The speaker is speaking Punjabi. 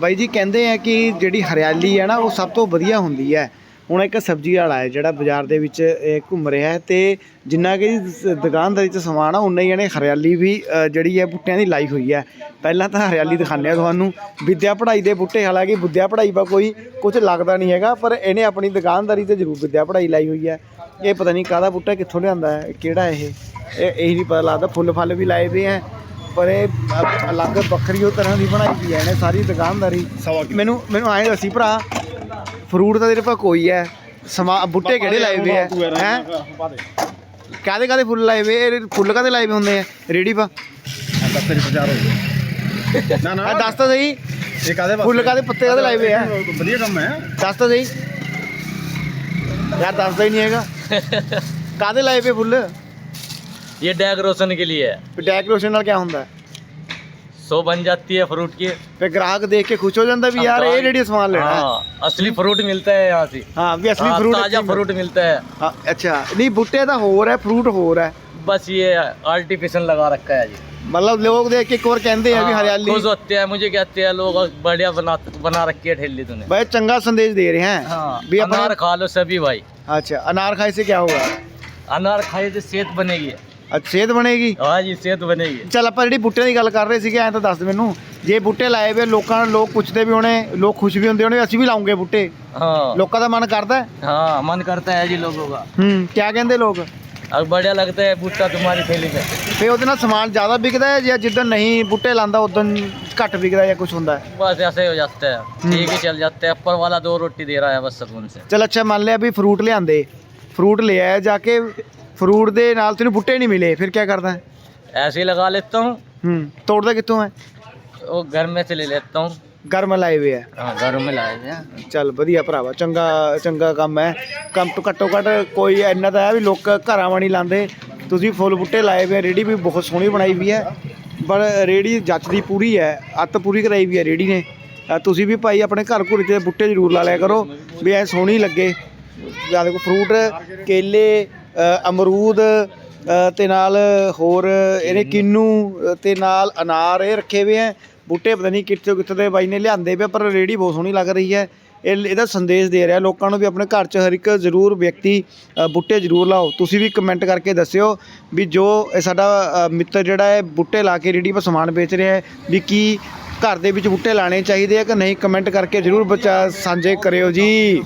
ਬਾਈ ਜੀ ਕਹਿੰਦੇ ਆ ਕਿ ਜਿਹੜੀ ਹਰਿਆਲੀ ਹੈ ਨਾ, ਉਹ ਸਭ ਤੋਂ ਵਧੀਆ ਹੁੰਦੀ ਹੈ। ਹੁਣ ਇੱਕ ਸਬਜ਼ੀ ਵਾਲਾ ਹੈ ਜਿਹੜਾ ਬਾਜ਼ਾਰ ਦੇ ਵਿੱਚ ਇਹ ਘੁੰਮ ਰਿਹਾ ਹੈ ਤੇ ਜਿੰਨਾ ਕਿ ਦੁਕਾਨਦਾਰੀ 'ਚ ਸਮਾਨ ਆ ਉਨਾ ਹੀ ਇਹਨੇ ਹਰਿਆਲੀ ਵੀ ਜਿਹੜੀ ਹੈ ਬੂਟਿਆਂ ਦੀ ਲਾਈ ਹੋਈ ਹੈ। ਪਹਿਲਾਂ ਤਾਂ ਹਰਿਆਲੀ ਦਿਖਾਉਂਦੇ ਆ ਤੁਹਾਨੂੰ। ਵਿੱਦਿਆ ਪੜ੍ਹਾਈ ਦੇ ਬੂਟੇ, ਹਾਲਾਂਕਿ ਵਿੱਦਿਆ ਪੜ੍ਹਾਈ ਦਾ ਕੋਈ ਕੁਝ ਲੱਗਦਾ ਨਹੀਂ ਹੈਗਾ, ਪਰ ਇਹਨੇ ਆਪਣੀ ਦੁਕਾਨਦਾਰੀ ਤੇ ਜ਼ਰੂਰ ਵਿੱਦਿਆ ਪੜ੍ਹਾਈ ਲਾਈ ਹੋਈ ਹੈ। ਇਹ ਪਤਾ ਨਹੀਂ ਕਾਹਦਾ ਬੂਟਾ, ਕਿੱਥੋਂ ਲਿਆਂਦਾ ਹੈ, ਕਿਹੜਾ ਇਹ? ਇਹ ਨਹੀਂ ਪਤਾ ਲੱਗਦਾ। ਫੁੱਲ ਫਲ ਵੀ ਲਾਏ ਪਏ ਹੈ। ਪਰ ਇਹ ਅ- ਅਲੱਗ ਵੱਖਰੀ ਉਹ ਤਰ੍ਹਾਂ ਦੀ ਬਣਾਈ ਵੀ ਹੈ ਇਹਨੇ ਸਾਰੀ ਦੁਕਾਨਦਾਰੀ। ਮੈਨੂੰ ਮੈਨੂੰ ਐਂ ਦੱਸੀ ਭਰਾ ਫਰੂਟ ਤਾਂ ਤੇਰੇ ਪਾ ਕੋਈ ਹੈ। ਸਮਾ ਬੂਟੇ ਕਿਹੜੇ ਲਾਏ ਹੋਏ ਆ? ਹੈ? ਕਾਦੇ ਕਾਦੇ ਫੁੱਲ ਲਾਏ ਹੋਏ? ਇਹ ਫੁੱਲ ਕਾਦੇ ਲਾਏ ਹੋਏ ਹੁੰਦੇ ਆ? ਰੇੜੀ ਪਾ। ਨਾ ਨਾ। ਆ ਦੱਸ ਤਾਂ ਸਹੀ। ਇਹ ਕਾਦੇ ਫੁੱਲ ਕਾਦੇ ਪੱਤੇ ਕਾਦੇ ਲਾਏ ਹੋਏ ਆ? ਵਧੀਆ ਕੰਮ ਹੈ। ਦੱਸ ਤਾਂ ਸਹੀ। ਯਾਰ ਦੱਸਦਾ ਹੀ ਨਹੀਂ ਹੈਗਾ। ਕਾਦੇ ਲਾਏ ਪਏ ਫੁੱਲ? ये डेकोरेशन के लिए है ਡੈਕੋਰੇਸ਼ਨ ਨਾਲ ਕੀ ਹੁੰਦਾ ਹੈ? सो बन जाती है फ्रूट की ਫਿਰ ਗ੍ਰਾਹਕ ਦੇਖ ਕੇ ਖੁਸ਼ ਹੋ ਜਾਂਦਾ ਵੀ ਯਾਰ ਇਹ ਜਿਹੜੀ ਸਮਾਨ ਲੈਣਾ ਹੈ हाँ असली फ्रूट मिलता है यहाँ से ਹਾਂ ਵੀ ਅਸਲੀ हाँ, ਫਰੂਟ ताजा फ्रूट मिलता है ਹਾਂ ਅੱਛਾ ਨਹੀਂ ਬੂਟੇ ਤਾਂ ਹੋਰ ਹੈ ਫਰੂਟ ਹੋਰ ਹੈ बस ये आर्टिफिशियल लगा रखा है जी ਮਤਲਬ ਲੋਕ ਦੇਖ ਕੇ ਇੱਕ ਵਾਰ ਕਹਿੰਦੇ ਆ ਵੀ हाँ, ਹਰਿਆਲੀ खुश होते हैं मुझे कहते हैं लोग बढ़िया बना बना रखी है ठेली तूने भाई चंगा संदेश दे रहे हैं हाँ भी अपने अनार खा लो सभी भाई अच्छा अनार खाने से क्या होगा अनार खाए तो सेहत बनेगी ਅੱਛਾ ਸਿਹਤ ਬਣੇਗੀ हाँ जी सेहत बनेगी ਚਲ ਆਪਾਂ ਜਿਹੜੀ ਬੂਟਿਆਂ ਦੀ ਗੱਲ ਕਰ ਰਹੇ ਸੀਗੇ ਐਂ ਤਾਂ ਦੱਸ ਦੇ ਮੈਨੂੰ ਜੇ ਬੂਟੇ ਲਾਏ ਵੇ ਲੋਕਾਂ ਨੂੰ ਲੋਕ ਪੁੱਛਦੇ ਵੀ ਹੋਣੇ ਲੋਕ ਖੁਸ਼ ਵੀ ਹੁੰਦੇ ਹੋਣੇ ਅਸੀਂ ਵੀ ਲਾਉਂਗੇ ਬੂਟੇ हाँ ਲੋਕਾਂ ਦਾ ਮਨ ਕਰਦਾ ਹੈ हाँ मन करता है जी लोगों का ਹੂੰ ਕੀ ਕਹਿੰਦੇ ਲੋਕ अब बढ़िया लगता है बूटा तुम्हारी थैली में ਫੇ ਉਹਦੇ ਨਾਲ ਸਮਾਨ ਜ਼ਿਆਦਾ ਵਿਕਦਾ ਹੈ ਜਾਂ ਜਿੱਦਣ ਨਹੀਂ ਬੂਟੇ ਲਾਂਦਾ ਉਦੋਂ ਘੱਟ ਵਿਕਦਾ ਜਾਂ ਕੁਝ ਹੁੰਦਾ ਹੈ बस ऐसे ही हो जाता है ठीक ही चल जाता है ऊपर वाला दो रोटी दे रहा है बस सुकून से ਚਲ ਅੱਛਾ ਮੰਨ ਲਿਆ ਵੀ ਫਰੂਟ ਲਿਆਂਦੇ ਫਰੂਟ ਲਿਆਇਆ ਜਾ ਕੇ ਫਰੂਟ ਦੇ ਨਾਲ ਤੈਨੂੰ ਬੂਟੇ ਨਹੀਂ ਮਿਲੇ ਫਿਰ ਕੀ ਕਰਦਾ ਹੈ? ऐसे ही लगा लेता हूँ ਹੂੰ ਤੋੜਦਾ ਕਿੱਥੋਂ ਹੈ वो घर में से ले लेता हूँ ਗਰਮ ਲਾਏ ਹੋਏ ਹੈ हाँ घर में लाए थे हाँ। ਚੱਲ ਵਧੀਆ ਭਰਾਵਾ ਚੰਗਾ ਚੰਗਾ ਕੰਮ ਹੈ ਕੰਮ ਤੋਂ ਘੱਟੋ ਘੱਟ ਕੋਈ ਇੰਨਾ ਤਾਂ ਹੈ ਵੀ ਲੋਕ ਘਰਾਂ ਵਾਣੀ ਲਾਉਂਦੇ ਤੁਸੀਂ ਫੁੱਲ ਬੂਟੇ ਲਾਏ ਹੋਏ ਰੇੜੀ ਵੀ ਬਹੁਤ ਸੋਹਣੀ ਬਣਾਈ ਵੀ ਹੈ ਪਰ ਰੇੜੀ ਜੱਚਦੀ ਪੂਰੀ ਹੈ ਅੱਤ ਪੂਰੀ ਕਰਾਈ ਵੀ ਹੈ ਰੇੜੀ ਨੇ ਅ, ਤੁਸੀਂ ਵੀ ਭਾਈ ਆਪਣੇ ਘਰ ਘੁਰ 'ਚ ਬੂਟੇ ਜ਼ਰੂਰ ਲਾ ਲਿਆ ਕਰੋ ਵੀ ਐ ਸੋਹਣੀ ਲੱਗੇ ਜਾਂ ਦੇਖੋ ਫਰੂਟ ਕੇਲੇ ਅ, ਅਮਰੂਦ ਤੇ ਨਾਲ ਹੋਰ ਇਹਨੇ ਕਿੰਨੂ ਤੇ ਨਾਲ ਅਨਾਰ ਇਹ ਰੱਖੇ ਹੋਏ ਹੈ ਬੂਟੇ ਪਤਾ ਨਹੀਂ ਕਿੱਥੋਂ ਕਿੱਥੋਂ ਦੇ ਬਾਈ ਨੇ ਲਿਆਂਦੇ ਪਏ ਪਰ ਰੇੜੀ ਬਹੁਤ ਸੋਹਣੀ ਲੱਗ ਰਹੀ ਹੈ। ਇਹ ਇਹਦਾ ਸੰਦੇਸ਼ ਦੇ ਰਿਹਾ ਲੋਕਾਂ ਨੂੰ ਵੀ ਆਪਣੇ ਘਰ 'ਚ ਹਰ ਇੱਕ ਜ਼ਰੂਰ ਵਿਅਕਤੀ ਬੂਟੇ ਜ਼ਰੂਰ ਲਾਓ। ਤੁਸੀਂ ਵੀ ਕਮੈਂਟ ਕਰਕੇ ਦੱਸਿਓ ਵੀ ਜੋ ਇਹ ਸਾਡਾ ਮਿੱਤਰ ਜਿਹੜਾ ਹੈ ਬੂਟੇ ਲਾ ਕੇ ਰੇੜੀ 'ਤੇ ਸਮਾਨ ਵੇਚ ਰਿਹਾ ਹੈ ਵੀ ਕੀ ਘਰ ਦੇ ਵਿੱਚ ਬੂਟੇ ਲਾਣੇ ਚਾਹੀਦੇ ਆ ਕਿ ਨਹੀਂ? ਕਮੈਂਟ ਕਰਕੇ ਜ਼ਰੂਰ ਬੱਚਾ ਸਾਂਝੇ ਕਰਿਓ ਜੀ।